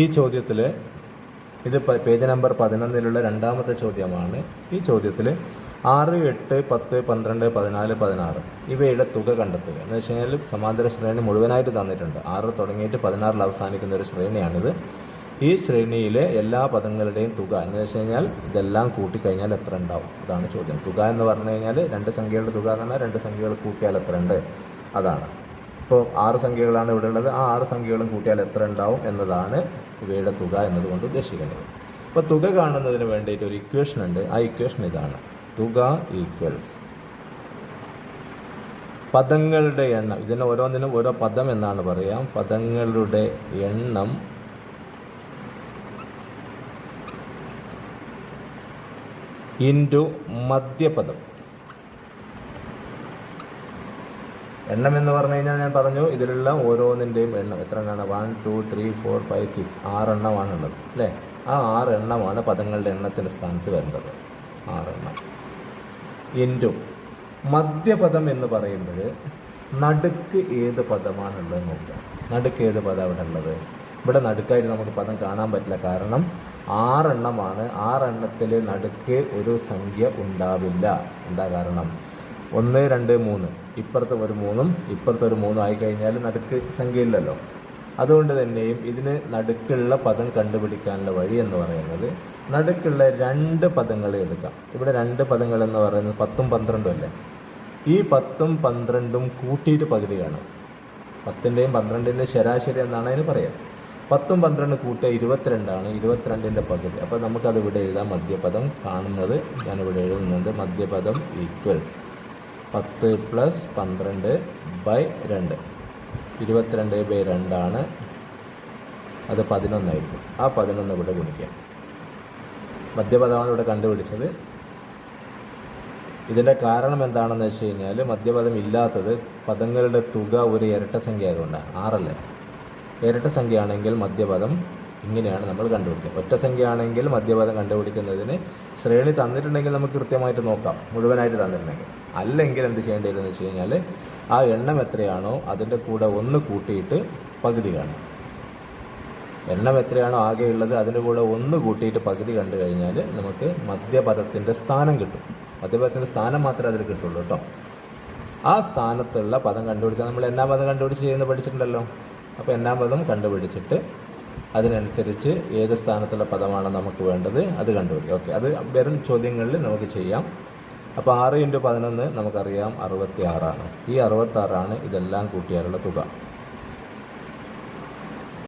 ഈ ചോദ്യത്തിൽ ഇത് പേജ് നമ്പർ പതിനൊന്നിലുള്ള രണ്ടാമത്തെ ചോദ്യമാണ്. ഈ ചോദ്യത്തിൽ ആറ് എട്ട് പത്ത് പന്ത്രണ്ട് പതിനാല് പതിനാറ് ഇവയുടെ തുക കണ്ടെത്തുക. എന്ന് വെച്ച് കഴിഞ്ഞാൽ സമാന്തര ശ്രേണി മുഴുവനായിട്ട് തന്നിട്ടുണ്ട്. ആറ് തുടങ്ങിയിട്ട് പതിനാറിൽ അവസാനിക്കുന്ന ഒരു ശ്രേണിയാണിത്. ഈ ശ്രേണിയിലെ എല്ലാ പദങ്ങളുടെയും തുക എന്ന് വെച്ച് കഴിഞ്ഞാൽ ഇതെല്ലാം കൂട്ടിക്കഴിഞ്ഞാൽ എത്ര ഉണ്ടാവും? അതാണ് ചോദ്യം. തുക എന്ന് പറഞ്ഞു കഴിഞ്ഞാൽ രണ്ട് സംഖ്യകളുടെ തുക എന്ന് പറഞ്ഞാൽ രണ്ട് സംഖ്യകൾ കൂട്ടിയാൽ എത്ര ഉണ്ട്? അതാണ്. ഇപ്പോൾ ആറ് സംഖ്യകളാണ് ഇവിടെ ഉള്ളത്. ആ ആറ് സംഖ്യകളും കൂട്ടിയാൽ എത്ര ഉണ്ടാവും എന്നതാണ് ഇവയുടെ തുക എന്നതുകൊണ്ട് ഉദ്ദേശിക്കുന്നത് അപ്പോൾ തുക കാണുന്നതിന് വേണ്ടിയിട്ട് ഒരു ഇക്വേഷൻ ഉണ്ട്. ആ ഇക്വേഷൻ ഇതാണ്. തുക ഈക്വൽസ് പദങ്ങളുടെ എണ്ണം. ഇതിന് ഓരോന്നിനും ഓരോ പദം എന്നാണ് പറയാം. പദങ്ങളുടെ എണ്ണം ഇന്റു മധ്യപദം. എണ്ണം എന്ന് പറഞ്ഞു കഴിഞ്ഞാൽ ഞാൻ പറഞ്ഞു ഇതിലുള്ള ഓരോന്നിന്റെയും എണ്ണം. എത്ര എണ്ണമാണ് one two three four five six ആറെണ്ണമാണുള്ളത് അല്ലേ? ആ ആറ് എണ്ണമാണ് പദങ്ങളുടെ എണ്ണത്തിന്റെ സ്ഥാനത്ത് വരേണ്ടത് ആറെണ്ണം. ഇന്റു മധ്യപദം എന്ന് പറയുമ്പോൾ നടുക്ക് ഏത് പദമാണുള്ളത് നോക്കുക. നടുക്ക് ഏത് പദം അവിടെ ഉള്ളത്? ഇവിടെ നടുക്കായിട്ട് നമുക്ക് പദം കാണാൻ പറ്റില്ല. കാരണം ആറെണ്ണമാണ്. ആറെണ്ണത്തിൽ നടുക്ക് ഒരു സംഖ്യ ഉണ്ടാവില്ല. എന്താ കാരണം? ഒന്ന് രണ്ട് മൂന്ന്. ഇപ്പുറത്ത് ഒരു മൂന്നും ഇപ്പുറത്ത് ഒരു മൂന്നും ആയിക്കഴിഞ്ഞാൽ നടുക്ക് സംഖ്യ ഇല്ലല്ലോ അതുകൊണ്ട് തന്നെയും ഇതിന് നടുക്കുള്ള പദം കണ്ടുപിടിക്കാനുള്ള വഴി എന്ന് പറയുന്നത് നടുക്കുള്ള രണ്ട് പദങ്ങളെ എടുക്കാം. ഇവിടെ രണ്ട് പദങ്ങൾ എന്ന് പറയുന്നത് പത്തും പന്ത്രണ്ടും അല്ലേ? ഈ പത്തും പന്ത്രണ്ടും കൂട്ടിയിട്ട് പകുതി കാണും. പത്തിന്റെയും പന്ത്രണ്ടിന്റെയും ശരാശരി എന്നാണ് അതിന് പറയാം. പത്തും പന്ത്രണ്ട് കൂട്ടിയ ഇരുപത്തിരണ്ടാണ് ഇരുപത്തിരണ്ടിന്റെ പകുതി. അപ്പോൾ നമുക്കത് ഇവിടെ എഴുതാം മധ്യപദം കാണുന്നത്. ഞാനിവിടെ എഴുതുന്നത് മധ്യപദം ഈക്വൽസ് പത്ത് പ്ലസ് പന്ത്രണ്ട് ബൈ രണ്ട്. ഇരുപത്തിരണ്ട് ബൈ രണ്ടാണ് അത് പതിനൊന്നായിരിക്കും. ആ പതിനൊന്ന് ഇവിടെ ഗുണിക്കാം. മധ്യപദമാണ് ഇവിടെ കണ്ടുപിടിച്ചത്. ഇതിന്റെ കാരണം എന്താണെന്ന് വെച്ച് കഴിഞ്ഞാൽ മധ്യപദം ഇല്ലാത്തത് പദങ്ങളുടെ തുക ഒരു ഇരട്ട സംഖ്യ ആയതുകൊണ്ടാണ്. ആറല്ലേ? ഇരട്ട സംഖ്യ ആണെങ്കിൽ ഇങ്ങനെയാണ് നമ്മൾ കണ്ടുപിടിക്കുക. ഒറ്റ സംഖ്യ ആണെങ്കിൽ മധ്യപദം കണ്ടുപിടിക്കുന്നതിന് ശ്രേണി തന്നിട്ടുണ്ടെങ്കിൽ നമുക്ക് കൃത്യമായിട്ട് നോക്കാം. മുഴുവനായിട്ട് തന്നിട്ടുണ്ടെങ്കിൽ. അല്ലെങ്കിൽ എന്ത് ചെയ്യേണ്ടതെന്ന് വെച്ച് കഴിഞ്ഞാൽ ആ എണ്ണം എത്രയാണോ അതിന്റെ കൂടെ ഒന്ന് കൂട്ടിയിട്ട് പകുതി കാണും എണ്ണം എത്രയാണോ ആകെയുള്ളത് അതിന്റെ കൂടെ ഒന്ന് കൂട്ടിയിട്ട് പകുതി കണ്ടു കഴിഞ്ഞാൽ നമുക്ക് മധ്യപദത്തിന്റെ സ്ഥാനം കിട്ടും. മധ്യപദത്തിന്റെ സ്ഥാനം മാത്രമേ അതിൽ കിട്ടുള്ളൂ കേട്ടോ. ആ സ്ഥാനത്തുള്ള പദം കണ്ടുപിടിക്കാൻ നമ്മൾ എന്നാ പദം കണ്ടുപിടിച്ച് ചെയ്യുന്നത് പഠിച്ചിട്ടുണ്ടല്ലോ. അപ്പോൾ എന്നാ പദം കണ്ടുപിടിച്ചിട്ട് അതിനനുസരിച്ച് ഏത് സ്ഥാനത്തുള്ള പദമാണ് നമുക്ക് വേണ്ടത് അത് കണ്ടുപിടിക്കും ഓക്കെ അത് വരും ചോദ്യങ്ങളിൽ നമുക്ക് ചെയ്യാം. അപ്പോൾ ആറ് ഇന്റു പതിനൊന്ന് നമുക്കറിയാം അറുപത്തി ആറാണ് ഈ അറുപത്താറാണ് ഇതെല്ലാം കൂട്ടിയാലുള്ള തുക.